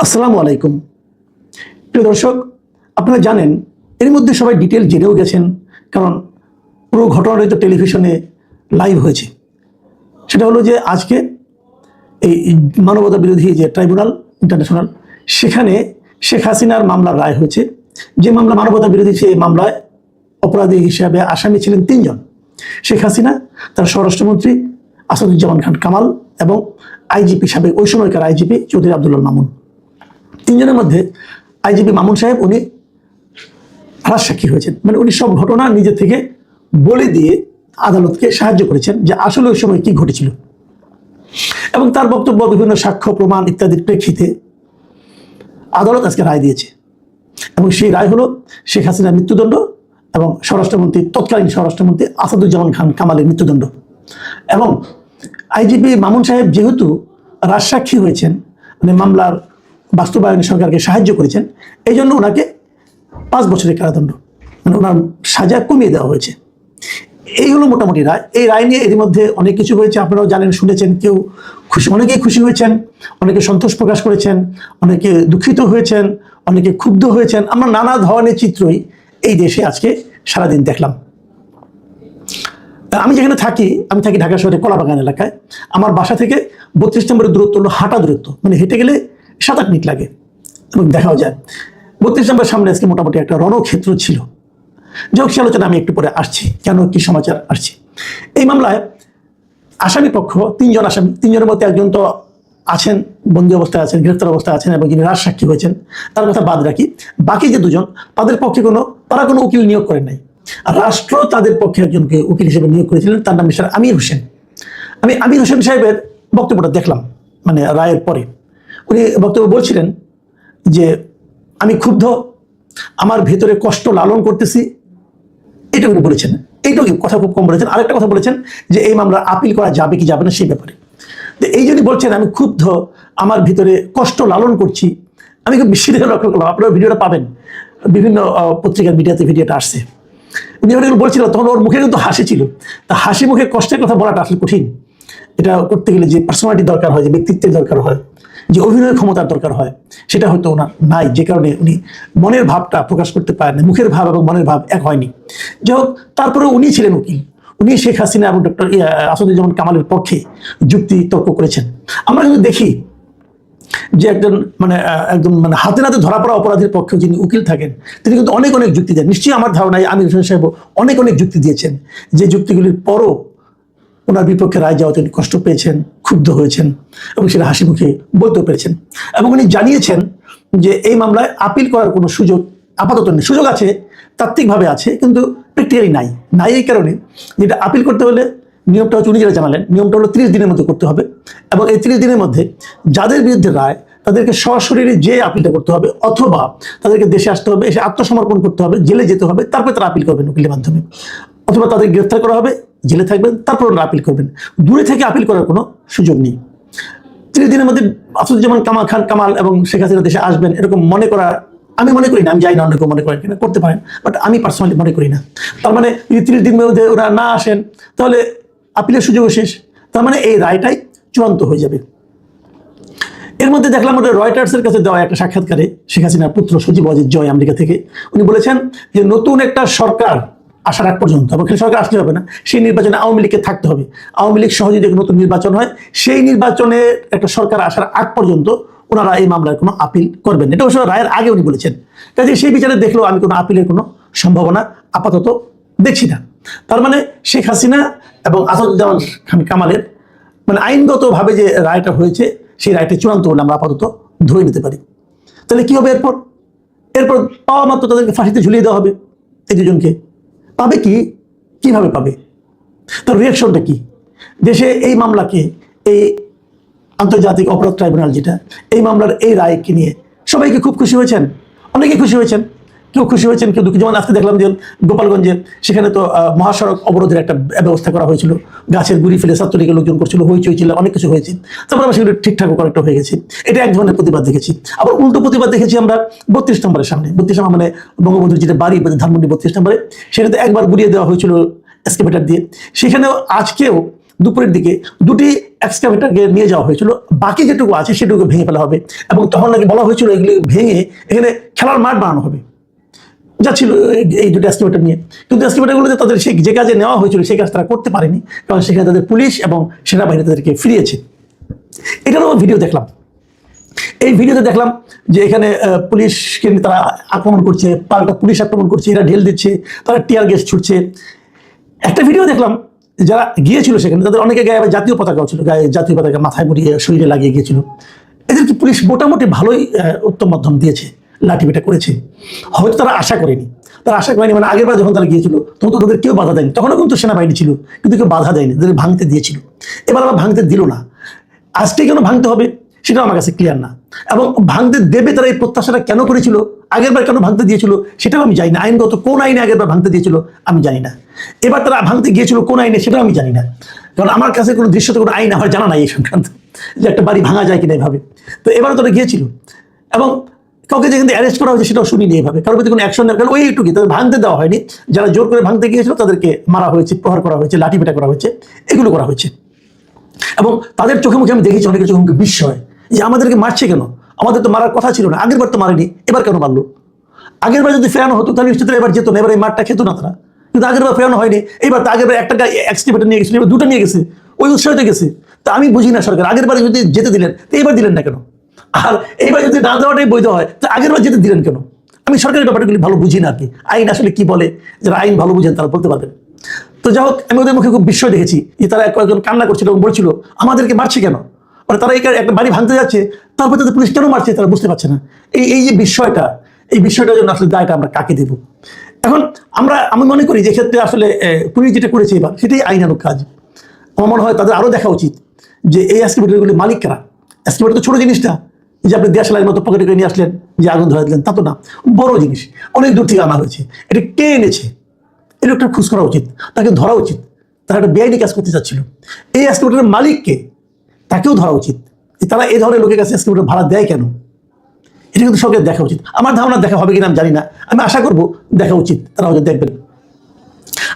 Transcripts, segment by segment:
আসসালামু আলাইকুম। প্রিয় দর্শক, আপনারা জানেন, এর মধ্যে সবাই ডিটেল জেনেও গেছেন, কারণ পুরো ঘটনাটা তো টেলিভিশনে লাইভ হয়েছে। সেটা হলো যে আজকে এই মানবতা বিরোধী যে ট্রাইব্যুনাল ইন্টারন্যাশনাল সেখানে শেখ হাসিনার মামলার রায় হয়েছে। যে মামলা মানবতা বিরোধী, সেই মামলায় অপরাধী হিসাবে আসামি ছিলেন তিনজন। শেখ হাসিনা, তার স্বরাষ্ট্রমন্ত্রী আসাদুজ্জামান খান কামাল এবং আইজিপি সাবেক, ওই সময়কার আইজিপি চৌধুরী আবদুল্লাহ মামুন। তিনজনের মধ্যে আইজিপি মামুন সাহেব, উনি রাজসাক্ষী হয়েছেন। মানে উনি সব ঘটনা নিজে থেকে বলে দিয়ে আদালতকে সাহায্য করেছেন যে আসলে ওই সময় কি ঘটেছিল। এবং তার বক্তব্য, বিভিন্ন সাক্ষ্য, প্রমাণ ইত্যাদির প্রেক্ষিতে আদালত আজকে রায় দিয়েছে। এবং সেই রায় হলো শেখ হাসিনার মৃত্যুদণ্ড এবং স্বরাষ্ট্রমন্ত্রী, তৎকালীন স্বরাষ্ট্রমন্ত্রী আসাদুজ্জামান খান কামালের মৃত্যুদণ্ড। এবং আইজিপি মামুন সাহেব যেহেতু রাজসাক্ষী হয়েছেন মানে মামলার বাস্তবায়নে সরকারকে সাহায্য করেছেন, এই জন্য ওনাকে পাঁচ বছরের কারাদণ্ড মানে ওনার সাজা কমিয়ে দেওয়া হয়েছে। এই হলো মোটামুটি রায়। এই রায় নিয়ে এর মধ্যে অনেক কিছু হয়েছে, আপনারাও জানেন, শুনেছেন, কেউ খুশি, অনেকেই খুশি হয়েছেন, অনেকে সন্তোষ প্রকাশ করেছেন, অনেকে দুঃখিত হয়েছেন, অনেকে ক্ষুব্ধ হয়েছেন। আমরা নানা ধরনের চিত্রই এই দেশে আজকে সারাদিন দেখলাম। আমি যেখানে থাকি, আমি থাকি ঢাকা শহরে কলাবাগান এলাকায়। আমার বাসা থেকে বত্রিশ নম্বরের দূরত্ব হলো হাঁটা দূরত্ব মানে হেঁটে গেলে সাত আট মিনিট লাগে এবং দেখাও যায়। বত্রিশ নম্বরের সামনে আজকে মোটামুটি একটা রণক্ষেত্র ছিল। যোগ সে আলোচনা আমি একটু পরে আসছি। কেন, কি সমাচার আসছি? এই মামলায় আসামি পক্ষ, তিনজন আসামি, তিনজনের মধ্যে একজন তো আছেন, বন্দী অবস্থায় আছেন, গ্রেফতার অবস্থায় আছেন এবং যিনি রাজসাক্ষী হয়েছেন। তার কথা বাদ রাখি, বাকি যে দুজন, তাদের পক্ষে কোনো, তারা কোনো উকিল নিয়োগ করেন নাই। রাষ্ট্র তাদের পক্ষে একজনকে উকিল হিসেবে নিয়োগ করেছিলেন, তার নাম মিস্টার আমির হোসেন। আমি আমির হোসেন সাহেবের বক্তব্যটা দেখলাম মানে রায়ের পরে। উনি বক্তব্য বলছিলেন যে, আমি ক্ষুব্ধ, আমার ভেতরে কষ্ট লালন করতেছি। এটা উনি বলেছেন। এইটুকু কথা খুব কম বলেছেন। আরেকটা কথা বলেছেন যে, এই মামলা আপিল করা যাবে কি যাবে না সেই ব্যাপারে। তো এই যদি বলছেন, আমি ক্ষুব্ধ, আমার ভিতরে কষ্ট লালন করছি। আমি খুব বিস্মিত লক্ষ্য করলাম। আপনারা ভিডিওটা পাবেন। বিভিন্ন পত্রিকার মিডিয়াতে ভিডিওটা আসছে। উনি যখন বলছিল তখন ওর মুখে কিন্তু হাসি ছিল। তা হাসি মুখে কষ্টের কথা বলাটা আসলে কঠিন। এটা করতে গেলে যে পার্সোনালিটি দরকার হয়, যে ব্যক্তিত্বের দরকার হয় যে অভিনয় ক্ষমতার দরকার হয়, সেটা হয়তো ওনার নাই, যে কারণে উনি মনের ভাবটা প্রকাশ করতে পারেন মুখের ভাব এবং মনের ভাব এক হয়নি। যাই হোক তারপরে উনি ছিলেন উকিল। উনি শেখ হাসিনা এবং ডক্টর আসাদুজ্জামান কামালের পক্ষে যুক্তি তর্ক করেছেন। আমরা কিন্তু দেখি যে একজন মানে একদম মানে হাতে নাতে ধরা পড়া অপরাধীর পক্ষে যিনি উকিল থাকেন, তিনি কিন্তু অনেক অনেক যুক্তি দেন। নিশ্চয়ই আমার ধারণায় আমির হোসেন সাহেব অনেক অনেক যুক্তি দিয়েছেন। যে যুক্তিগুলির পরও ওনার বিপক্ষে রায় যাওয়া তিনি কষ্ট পেয়েছেন, ক্ষুব্ধ হয়েছেন এবং সেটা হাসি মুখে বলতেও পেরেছেন। এবং উনি জানিয়েছেন যে এই মামলায় আপিল করার কোনো সুযোগ আপাতত নেই। সুযোগ আছে, তাত্ত্বিকভাবে আছে, কিন্তু প্র্যাকটিক্যালি নাই। নাই এই কারণে যেটা আপিল করতে হলে নিয়মটা হচ্ছে উনি যেটা জানালেন, নিয়মটা হলো তিরিশ দিনের মধ্যে করতে হবে এবং এই তিরিশ দিনের মধ্যে যাদের বিরুদ্ধে রায়, তাদেরকে সশরীরে যে আপিলটা করতে হবে অথবা তাদেরকে দেশে আসতে হবে, এসে আত্মসমর্পণ করতে হবে, জেলে যেতে হবে, তারপরে তারা আপিল করবেন উকিলের মাধ্যমে। অথবা তাদের গ্রেফতার করা হবে জেলে থাকবেন, তারপর ওনারা আপিল করবেন। দূরে থেকে আপিল করার কোনো সুযোগ নেই। তিরিশ দিনের মধ্যে আসাদুজ্জামান কামাল খান, কামাল এবং শেখ হাসিনা দেশে আসবেন এরকম মনে করা আমি মনে করি না, আমি যাই না অন্য কেউ মনে করেন কিনা, করতে পারেন বাট আমি পার্সোনালি মনে করি না। তার মানে যদি তিরিশ দিনের মধ্যে ওরা না আসেন, তাহলে আপিলের সুযোগও শেষ। তার মানে এই রায়টাই চূড়ান্ত হয়ে যাবে। এর মধ্যে দেখলাম ওটা রয়টার্সের কাছে দেওয়া একটা সাক্ষাৎকারে শেখ হাসিনার পুত্র সজীব অজিত জয় আমেরিকা থেকে। উনি বলেছেন যে, নতুন একটা সরকার আসার আগ পর্যন্ত সেই সরকার আসতে হবে না। সেই নির্বাচনে আওয়ামী লীগকে থাকতে হবে। আওয়ামী লীগ সহ যদি নতুন নির্বাচন হয়, সেই নির্বাচনে একটা সরকার আসার আগ পর্যন্ত ওনারা এই মামলার কোনো আপিল করবেন। এটা অবশ্য রায়ের আগে উনি বলেছেন। কাজে সেই বিচারে দেখলেও আমি কোনো আপিলের কোনো সম্ভাবনা আপাতত দেখছি না। তার মানে শেখ হাসিনা এবং আসাদুজ্জামান খান কামালের মানে আইনগতভাবে যে রায়টা হয়েছে, সেই রায়টা চূড়ান্ত বলে আমরা আপাতত ধরে নিতে পারি। তাহলে কি হবে এরপর? এরপর পাওয়া মাত্র তাদেরকে ফাঁসিতে ঝুলিয়ে দেওয়া হবে। এই দুজনকে পাবে কি? কীভাবে পাবে? তার রিয়াকশনটা কি? দেশে এই মামলাকে, এই আন্তর্জাতিক অপরাধ ট্রাইব্যুনাল যেটা, এই মামলার এই রায়কে নিয়ে সবাইকে খুব খুশি হয়েছেন? অনেকে খুশি হয়েছেন। কেউ খুশি হয়েছেন, কেউ দুঃখী যেমন আজকে দেখলাম যে গোপালগঞ্জে সেখানে তো মহাসড়ক অবরোধের একটা ব্যবস্থা করা হয়েছিল। গাছের গুড়ি ফেলে ছাত্রলীগের লোকজন করছিল, হইচই ছিল অনেক কিছু হয়েছে। তারপর আমরা সেগুলো ঠিকঠাক করেক্ট হয়ে গেছি। এটা এক ধরনের প্রতিবাদ দেখেছি। আবার উল্টো প্রতিবাদ দেখেছি আমরা বত্রিশ নম্বরের সামনে। বত্রিশ নম্বর মানে বঙ্গবন্ধুর যেটা বাড়ি মানে ধানমন্ডি বত্রিশ নম্বরে, সেটাতে একবার গুড়িয়ে দেওয়া হয়েছিল এসকেভেটার দিয়ে। সেখানেও আজকেও দুপুরের দিকে দুটি এক্সকাভেটারকে নিয়ে যাওয়া হয়েছিল। বাকি যেটুকু আছে সেটুকু ভেঙে ফেলা হবে। এবং তখন নাকি বলা হয়েছিল এগুলি ভেঙে এখানে খেলার মাঠ বানানো হবে। যা ছিল এই- দুটো এস্টিমেটার নিয়ে। কিন্তু এস্টিমেটারগুলোতে তাদের সেই যে কাজে নেওয়া হয়েছিল সেই কাজ তারা করতে পারেনি, কারণ সেখানে তাদের পুলিশ এবং সেনাবাহিনী তাদেরকে ফিরিয়েছে। এটারও ভিডিও দেখলাম। এই ভিডিওতে দেখলাম যে এখানে পুলিশকে তারা আক্রমণ করছে, পাল্টা পুলিশ আক্রমণ করছে, এরা ঢেল দিচ্ছে, তারা টিয়ার গ্যাস ছুটছে একটা ভিডিও দেখলাম যারা গিয়েছিল সেখানে, তাদের অনেকে গায়ে জাতীয় পতাকাও ছিল, গায়ে জাতীয় পতাকা মাথায় মুড়িয়ে শরীরে লাগিয়ে গিয়েছিল। এদেরকে পুলিশ মোটামুটি ভালোই উত্তম মাধ্যম দিয়েছে। লাঠি পেটা করেছে। হয়তো তারা আশা করেনি। তারা আশা করেনি মানে আগেরবার যখন তারা গিয়েছিল, তখন তো তাদের কেউ বাধা দেয়নি। তখনও কিন্তু সেনাবাহিনী ছিল, কিন্তু কেউ বাধা দেয়নি, তাদের ভাঙতে দিয়েছিল। এবার আবার ভাঙতে দিল না। আজকে কেন ভাঙতে হবে সেটা আমার কাছে ক্লিয়ার না। এবং ভাঙতে দেবে তারা এই প্রত্যাশাটা কেন করেছিল আগেরবার কেন ভাঙতে দিয়েছিল, সেটাও আমি জানি না। আইনগত কোন আইনে আগেরবার ভাঙতে দিয়েছিল, আমি জানি না। এবার তারা ভাঙতে গিয়েছিল কোন আইনে, সেটাও আমি জানি না। কারণ আমার কাছে কোনো দৃশ্যতে কোনো আইন আমার জানা নাই এই সংক্রান্ত, যে একটা বাড়ি ভাঙা যায় কিনা এভাবে। তো এবারও তারা গিয়েছিল। এবং কাউকে যেখান অ্যারেস্ট করা হয়েছে সেটাও শুনিনি এভাবে। কারোর প্রতি কোনো অ্যাকশন কারণ ওই একটু তাদের ভাঙতে দেওয়া হয়নি। যারা জোর করে ভাঙতে গিয়েছিল তাদেরকে মারা হয়েছে, প্রহার করা হয়েছে, লাঠি পেটা করা হয়েছে, এগুলো করা হয়েছে। এবং তাদের চোখে মুখে আমি দেখেছি অনেকের চোখে মুখে বিস্ময়। যে আমাদেরকে মারছে কেন? আমাদের তো মারার কথা ছিল না, আগের বার তো মারেনি, এবার কেন মারলো? আগের বার যদি ফেরানো হতো, তাহলে নিশ্চিত এবার যেত না, এবার এই মারটা খেত না তারা। কিন্তু আগের বার ফেরানো হয়নি, এবার তো আগের বার একটা এক্সটিভেটার নিয়ে গেছিল, এবার দুটো নিয়ে গেছে, ওই উৎসাহতে গেছে। তা আমি বুঝি না সরকার, আগের বার যদি যেতে দিলেন, তো এইবার দিলেন না কেন? আর এইবার যদি না দেওয়াটাই বৈধ হয়, তো আগের বার যেতে দিলেন কেন? আমি সরকারের ব্যাপারগুলি ভালো বুঝি না আর কি। আইন আসলে কি বলে? যারা আইন ভালো বুঝেন তারা বলতে পারবেন। তো যাই হোক, আমি ওদের মুখে খুব বিস্ময় দেখেছি যে তারা কয়েকজন কান্না করছিল এবং বলছিল, আমাদেরকে মারছে কেন? মানে তারা এই একটা বাড়ি ভাঙতে যাচ্ছে, তারপর তাদের পুলিশ কেন মারছে তারা বুঝতে পারছে না। এই এই যে বিষয়টা এই বিষয়টার জন্য আসলে দায়টা আমরা কাকে দেব? এখন আমরা, আমি মনে করি যে ক্ষেত্রে আসলে পুলিশ যেটা করেছে এবার, সেটাই আইনানুক কাজ। আমার মনে হয় তাদের আরও দেখা উচিত যে এই অ্যাসকিভেটারগুলির মালিক কারা তো ছোটো জিনিসটা যে আপনি দেশালের মতো পকেটে করে নিয়ে আসলেন, যে আগুন ধরে দিলেন, তা তো না। বড় জিনিস, অনেক দূর থেকে আনা হয়েছে। এটা কে এনেছে? এই লোকটার খোঁজ করা উচিত, তাকে ধরা উচিত, তারা একটা বেআইনি কাজ করতে চাচ্ছিল। এই অ্যাসকিভেটারের মালিককে তাকেও ধরা উচিত। তারা এই ধরনের লোকের কাছে অ্যাসকিভেটার ভাড়া দেয় কেন? এটা কিন্তু সরকারের দেখা উচিত। আমার ধারণা দেখা হবে কিনা আমি জানি না। আমি আশা করব দেখা উচিত, তারা হয়তো দেখবেন।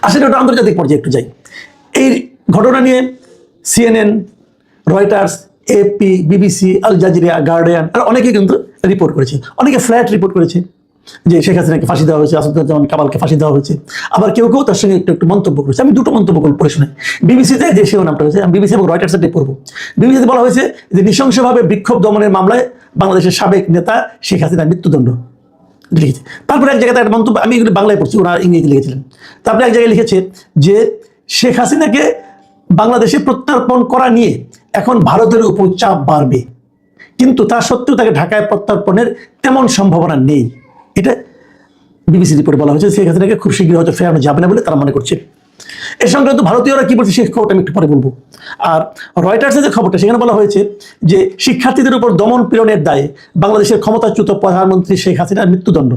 আসলে ওটা আন্তর্জাতিক পর্যায়ে একটু যাই। এই ঘটনা নিয়ে CNN Reuters AP BBC Al Jazeera Guardian আর অনেকে কিন্তু রিপোর্ট করেছে। অনেকে ফ্ল্যাট রিপোর্ট করেছে যে শেখ হাসিনাকে ফাঁসি দেওয়া হয়েছে, আসাদুজ্জামান কামালকে ফাঁসি দেওয়া হয়েছে। আবার কেউ কেউ তার সঙ্গে একটু একটু মন্তব্য করেছে। আমি দুটো মন্তব্য পড়ে শোনাই। বিবিসিতে যে সেও নামটা হয়েছে, আমি বিবিসি এবং রয়টার্সের পড়ব। বিবিসিতে বলা হয়েছে যে নৃশংসভাবে বিক্ষোভ দমনের মামলায় বাংলাদেশের সাবেক নেতা শেখ হাসিনার মৃত্যুদণ্ড। লিখেছে। তারপরে এক জায়গায় একটা মন্তব্য, আমি এগুলো বাংলায় পড়ছি, ওরা ইংরেজিতে লিখেছিলেন। তারপরে এক জায়গায় লিখেছে যে শেখ হাসিনাকে বাংলাদেশে প্রত্যর্পণ করা নিয়ে এখন ভারতের উপর চাপ বাড়বে। কিন্তু তা সত্ত্বেও তাকে ঢাকায় প্রত্যর্পণের তেমন সম্ভাবনা নেই। এটা বিবিসি রিপোর্টে বলা হয়েছে, শেখ হাসিনাকে খুব শীঘ্রই হয়তো ফেরানো যাবে না বলে তারা মনে করছে। এ সংক্রান্ত ভারতীয়রা কি বলছে সেই খবরটা আমি একটু পরে বলব। আর রয়টার্সের যে খবরটা, সেখানে বলা হয়েছে যে শিক্ষার্থীদের উপর দমন পীড়নের দায়ে বাংলাদেশের ক্ষমতাচ্যুত প্রধানমন্ত্রী শেখ হাসিনার মৃত্যুদণ্ড।